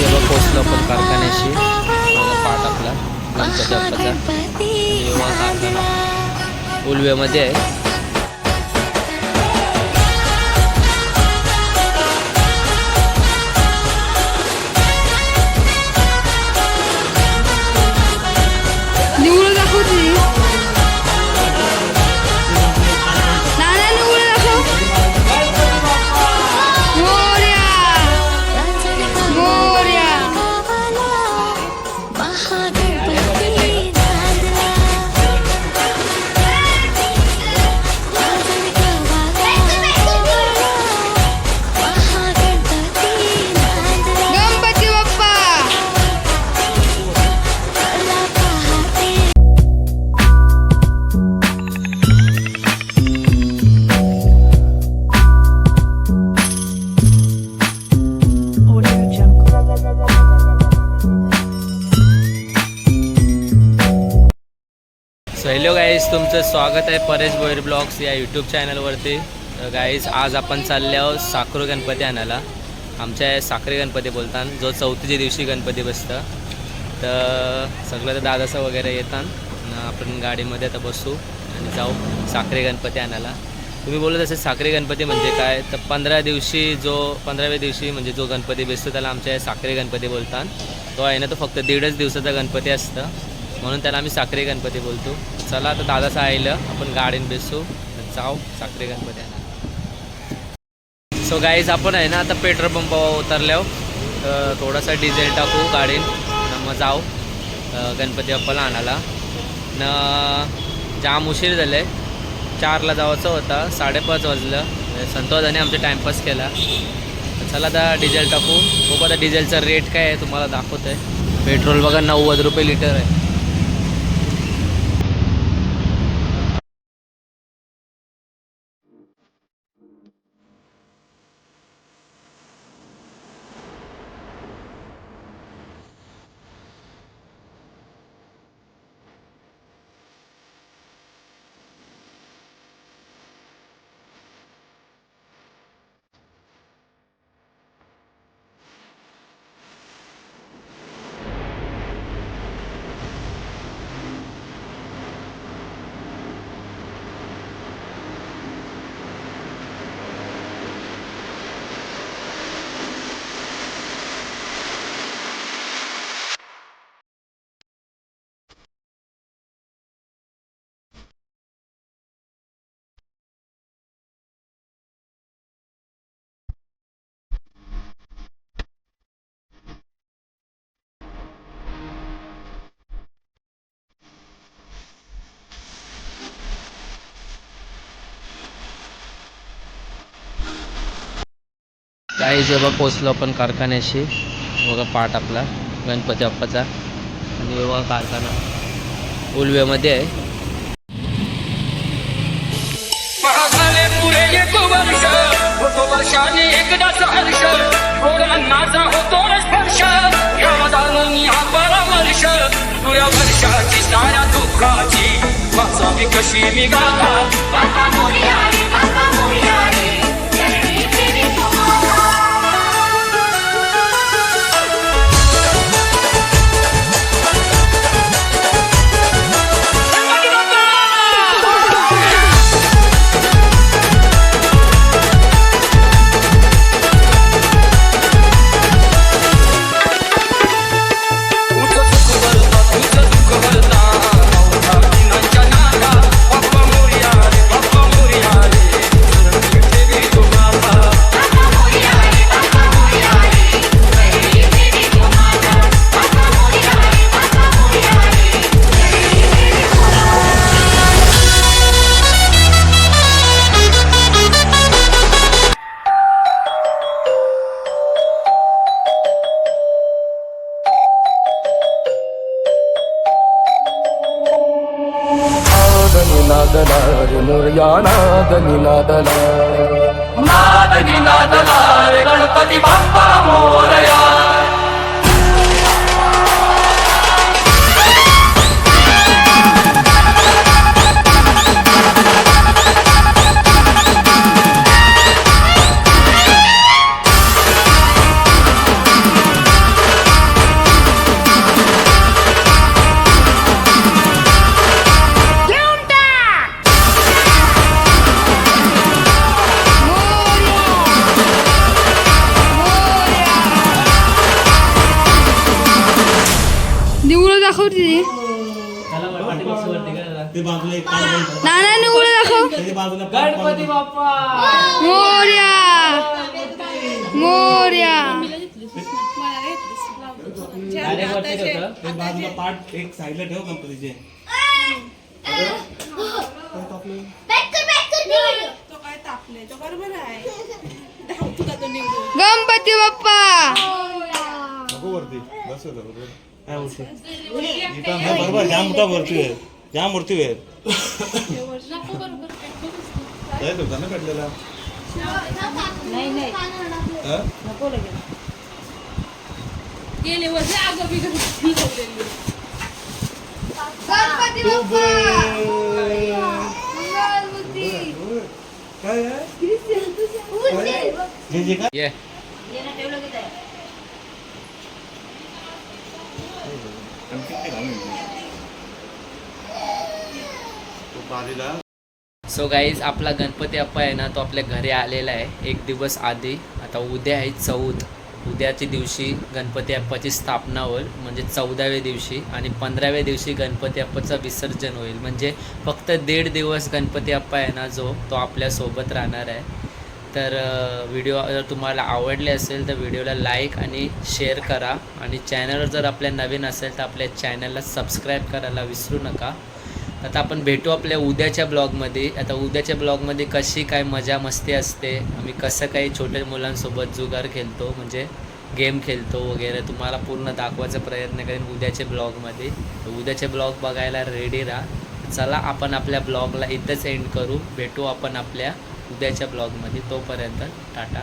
तेव्हा पोचलो आपण कारखान्याशी. पाठ आपला गणपती बाप्पाचा. उलव्यामध्ये आहे. तुमचं स्वागत आहे परेश बोयर ब्लॉग्स या यूट्यूब चॅनलवरती गाईज आज आपण चालले आहोत साखरो गणपती आणायला. आमच्या साखरे गणपती बोलतात जो चौथीच्या दिवशी गणपती बसतं. तर सगळं तर दादाचं वगैरे येतात. आपण गाडीमध्ये आता बसू आणि जाऊ साखरे गणपती आणायला. तुम्ही बोलत असेल साखरे गणपती म्हणजे काय? तर पंधरा दिवशी जो पंधराव्या दिवशी म्हणजे जो गणपती बसतो त्याला आमच्या साखरे गणपती बोलतात. तो आहे ना तो फक्त दीडच दिवसाचा गणपती असतं. म्हणून त्याला आम्ही साखरे गणपती बोलतो. चला आता दादासा आईलं आपण गाडीन बेसू जाऊ साखरे गणपती सो गाईज आपण आहे ना आता पेट्रोल पंपावर उतरल्यावर तर थोडासा डिझेल टाकू गाडीन न मग जाऊ गणपती बाप्पाला आणायला. न जाम उशीर झालं आहे चारला जायचं होता साडेपाच वाजलं. संतोषाने आमचा टाईमपास केला. चला आता डिझेल टाकू. बघू आता डिझेलचा रेट काय आहे तुम्हाला दाखवत आहे पेट्रोल बघा नव्वद रुपये लिटर आहे. काही जेव्हा पोचलो आपण कारखान्याशी बघा पाठ आपला गणपती बाप्पाचा. आणि बघा कारखाना उलव्यामध्ये आहे. हा वर्षाची साऱ्या दुःखाची वाचावी कशी मी गाथा. నాదలారి మురయా నాదని నాదలారి నాదని నాదలారి గణపతి బాప్ప మోరయా ते बाजूला एक पाच बनतं. नाना निवडून दाखव त्याच्या बाजूला पाच मोर्या! मोर्या! Direct वरती ठेवतं. ते बाजूला पाठ एक साईडला ठेव गणपतीचे. तो काय तापले तो बरोबर आहे धावतो का तो निवडून गणपती बाप्पा काय बोलते हा, बरोबर जाम मोठा मूर्ती आहे जाम मूर्ती आहे गेले वर्षी अगं मी घरी ठेवलेली. गणपती बाप्पा! मंगलमूर्ती. जे जे काय ये. सो गाईज आपला गणपती अप्पा आहे ना तो आपल्या घरी आलेला आहे. एक दिवस आधी. आता उद्या आहे चौथ. उद्याच्या दिवशी गणपती अप्पाची स्थापना होईल. म्हणजे चौदाव्या दिवशी आणि पंधराव्या दिवशी गणपती अप्पाचं विसर्जन होईल. म्हणजे फक्त दीड दिवस गणपती अप्पा आहे ना जो तो आपल्यासोबत राहणार आहे. तर व्हिडिओ जर तुम्हाला आवडले असेल तर व्हिडिओला लाईक आणि शेअर करा. आणि चॅनलवर जर आपल्या नवीन असेल तर आपल्या चॅनलला सबस्क्राईब करायला विसरू नका. आता आपण भेटू आपल्या उद्याच्या ब्लॉगमध्ये. आता उद्याच्या ब्लॉगमध्ये कशी काय मजा मस्ती असते आम्ही कसं काही छोट्या मुलांसोबत जुगार खेळतो म्हणजे गेम खेळतो वगैरे तुम्हाला पूर्ण दाखवायचा प्रयत्न करेन उद्याच्या ब्लॉगमध्ये. तर उद्याचे ब्लॉग बघायला रेडी राहा. चला आपण आपल्या ब्लॉगला इथंच एंड करू. भेटू आपण आपल्या उद्याच्या ब्लॉगमध्ये तोपर्यंत टाटा.